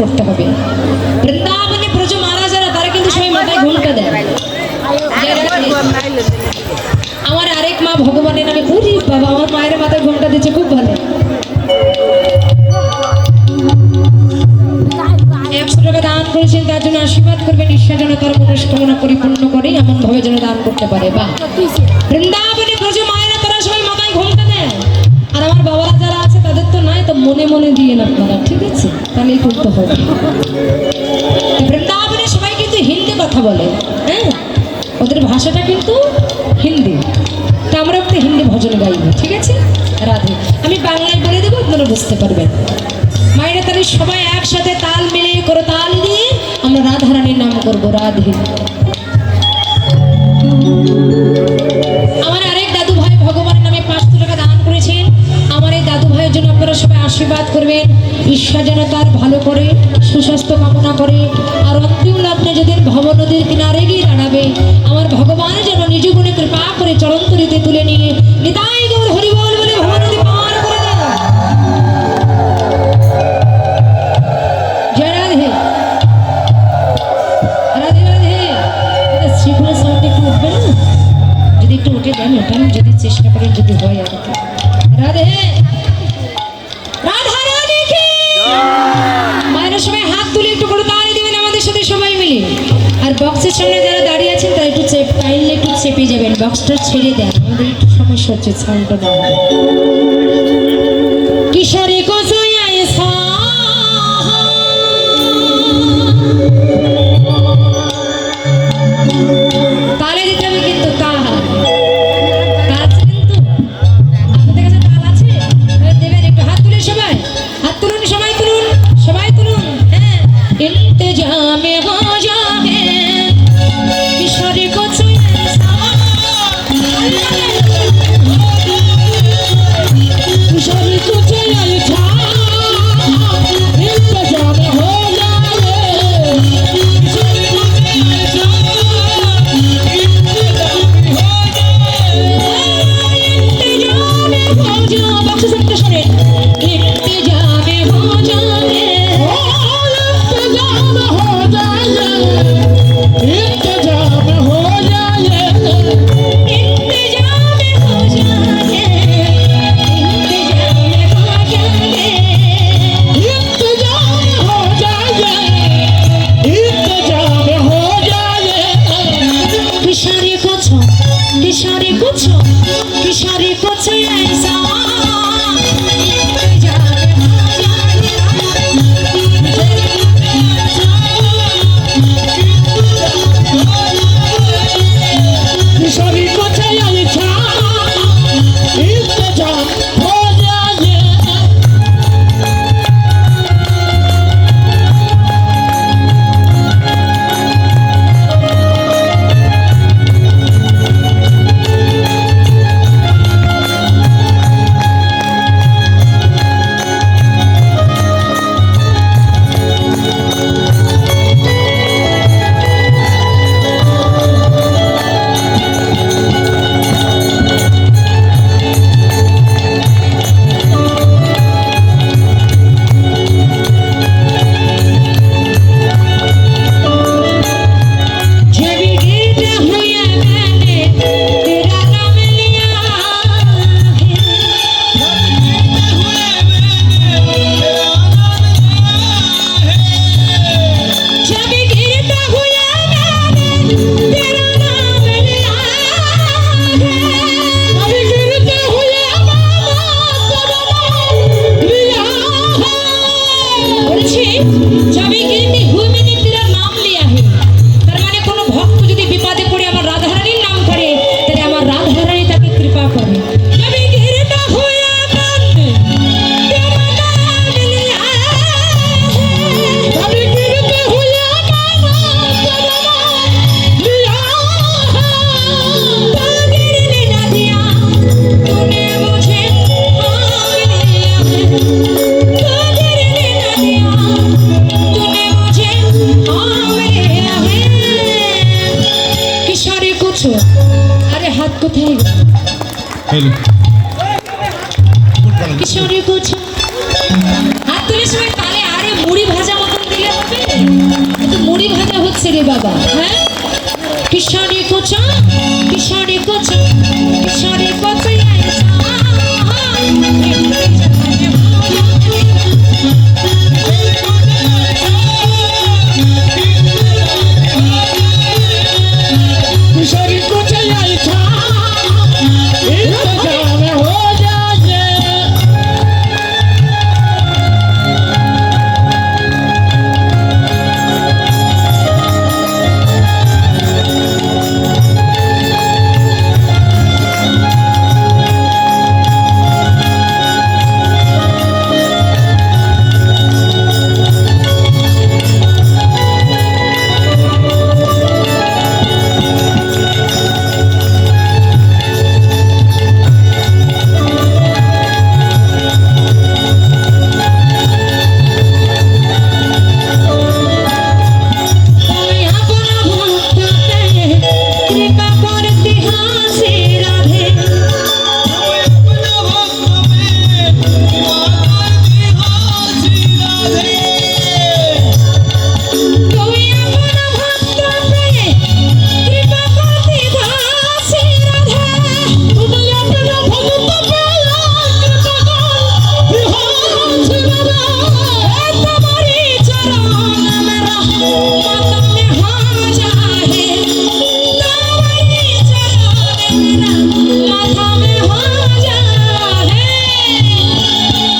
করতে হবে। বৃন্দাবনে ব্রজ মারা যারা তারা কিন্তু সবাই মাথায় ঘুমটা দেয় আমার আরেক মা ভগবানের নামে বুঝি বাবা, আমার মায়ের মাথায় ঘুমটা দিচ্ছে, খুব ভালো। তার জন্য আশীর্বাদ যেন তার মনস্কামনা পরিপূর্ণ করে, এমন ভাবে যেন দান করতে পারে। বা বৃন্দাবনে মনে মনে দিয়ে আপনারা, ঠিক আছে? তাহলেই করতে হবে। তো বৃন্দাবনে সবাই কিন্তু হিন্দি কথা বলে হ্যাঁ? ওদের ভাষাটা কিন্তু হিন্দি। তা আমরা একটু হিন্দি ভজন গাইবো, ঠিক আছে? রাধে। আমি বাংলায় বলে দেবো, আপনারা বুঝতে পারবেন। মায়েরা তাহলে সবাই একসাথে তাল মিলিয়ে করে তাল দিয়ে আমরা রাধারানীর নাম করব, রাধে। আশীর্বাদ করবেন। ঈশ্বর যেন তার ভালো করে, সুস্বাস্থ্য কামনা করে। আর অন্তিম লগ্নে যদি ভব নদীর কিনারে গিয়ে দাঁড়াবে, আমার ভগবান যেন নিজ গুণে কৃপা করে চরন্তরিতে তুলে নিয়ে, নিতাই গৌর হরিবল। চেপে যাবেন। বক্সটা ছেড়ে দেন। আমাদের একটু সমস্যা হচ্ছে সাউন্ডটা না হয় কিশোরী কোসয়ায় সাহা তালে দিতে হবে কিন্তু তাল। তাল আছে কিশোরী কোচা কিশোরী কোচা কিশোরী কোচা।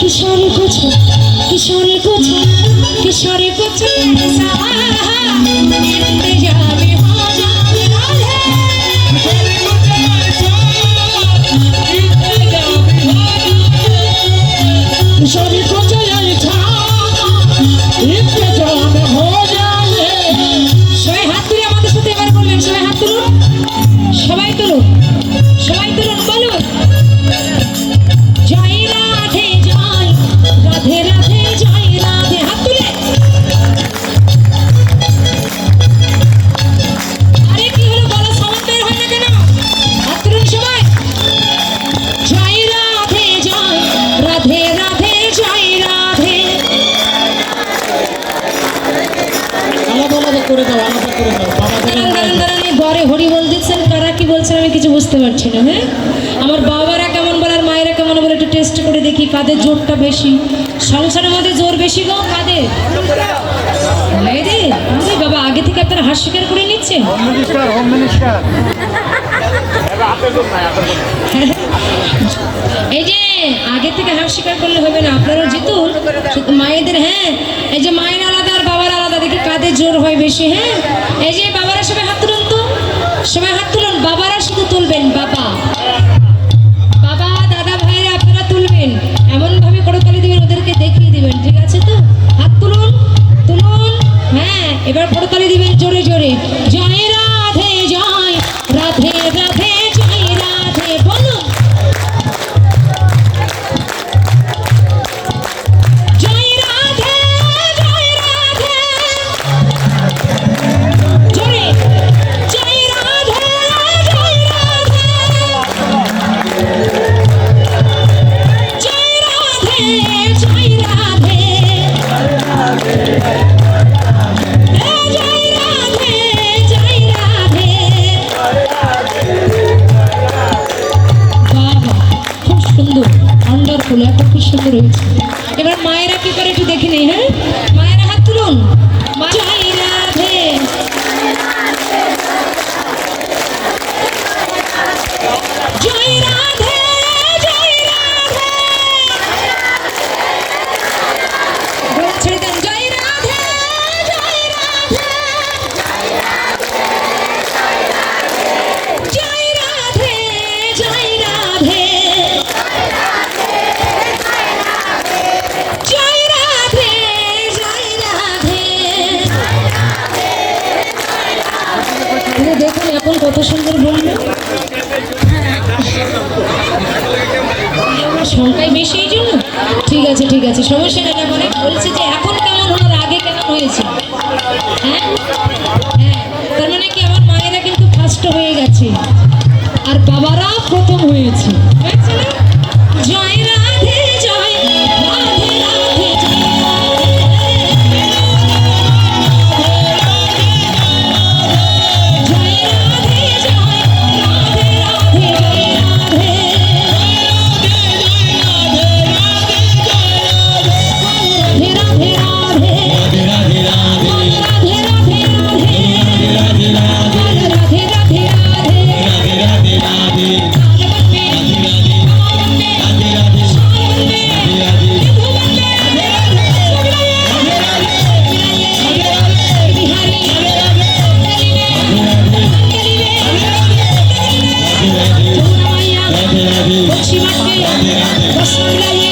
কিশোরী কুচু কিশোরী কুচু কিশোরী কুচু বুঝতে পারছি না হ্যাঁ? আমার বাবারা কেমন বলে আর মায়েরা কেমন বলে একটু টেস্ট করে দেখি, কাদের জোরটা বেশি। সংসারের মধ্যে জোর বেশি গো, কাদের? বাবা আগে থেকে আপনারা হাস স্বীকার করে মিনিস্টার এই যে, আগে থেকে হার স্বীকার করলে হবে না আপনারা জিতুন। মায়েদের হ্যাঁ? এই যে মায়ের আলাদা আর বাবার আলাদা, দেখি কাদের জোর হয় বেশি হ্যাঁ? এই যে বাবারা সবাই হাত তুলুন তো। সবাই হাত তুলুন বাবারা শুধু তুলবেন, বাবা। বাবা, দাদা ভাইরা আপনারা তুলবেন। এমন ভাবে করতালি দিবেন, ওদেরকে দেখিয়ে দিবেন, ঠিক আছে তো? হাত তুলুন তুলুন হ্যাঁ এবার করতালি দিবেন। এবার মায়েরা কি করে একটু দেখে নেই হ্যাঁ? মায়েরা হাত তুলুন। মা সংখ্যায় বেশি এই জন্য? ঠিক আছে ঠিক আছে, সমস্যা নেই মানে বলছে যে এখন কেমন হওয়ার, আগে কেমন হয়েছে? হ্যাঁ? হ্যাঁ তার মানে কি আমার মায়েরা কিন্তু ফার্স্ট হয়ে গেছে। আর বাবারা প্রথম হয়েছে। Hoş geldin.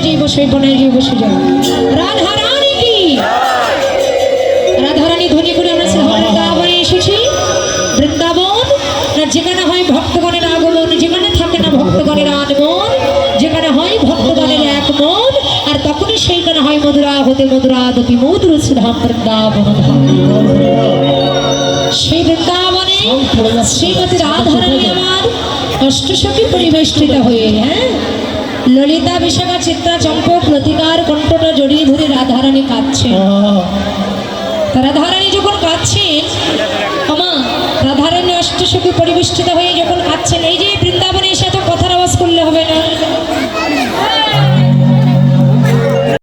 যেই বসে ওই বনে যেই বসে যাও রাধা রানী কি? রাধা ধ্বনি করে আমরা বৃন্দাবনে এসেছি। বৃন্দাবন না যেখানে হয় ভক্তগণের আগমন যেখানে থাকে না ভক্তগণের আগমন যেখানে হয় ভক্তগণের এক মন আর তখনই সেইখানে হয় মধুরা হতে মধুরা দপি মধুর শ্রীধাম বৃন্দাবন সেই বৃন্দাবনে শ্রীমতী রাধারানী আমার অষ্টসখী পরিবেষ্টিত হয়ে হ্যাঁ? ললিতা বিশাখা চিত্রা চম্প প্রতিকার কণ্ঠটা জড়িয়ে ধরে রাধারানী কাঁদছে। রাধারানী যখন কাঁদছেন আমা রাধারানী অষ্টসখী পরিবেষ্টিত হয়ে যখন কাঁদছেন এই যে বৃন্দাবনের সাথে কথার আওয়াজ করলে হবে না।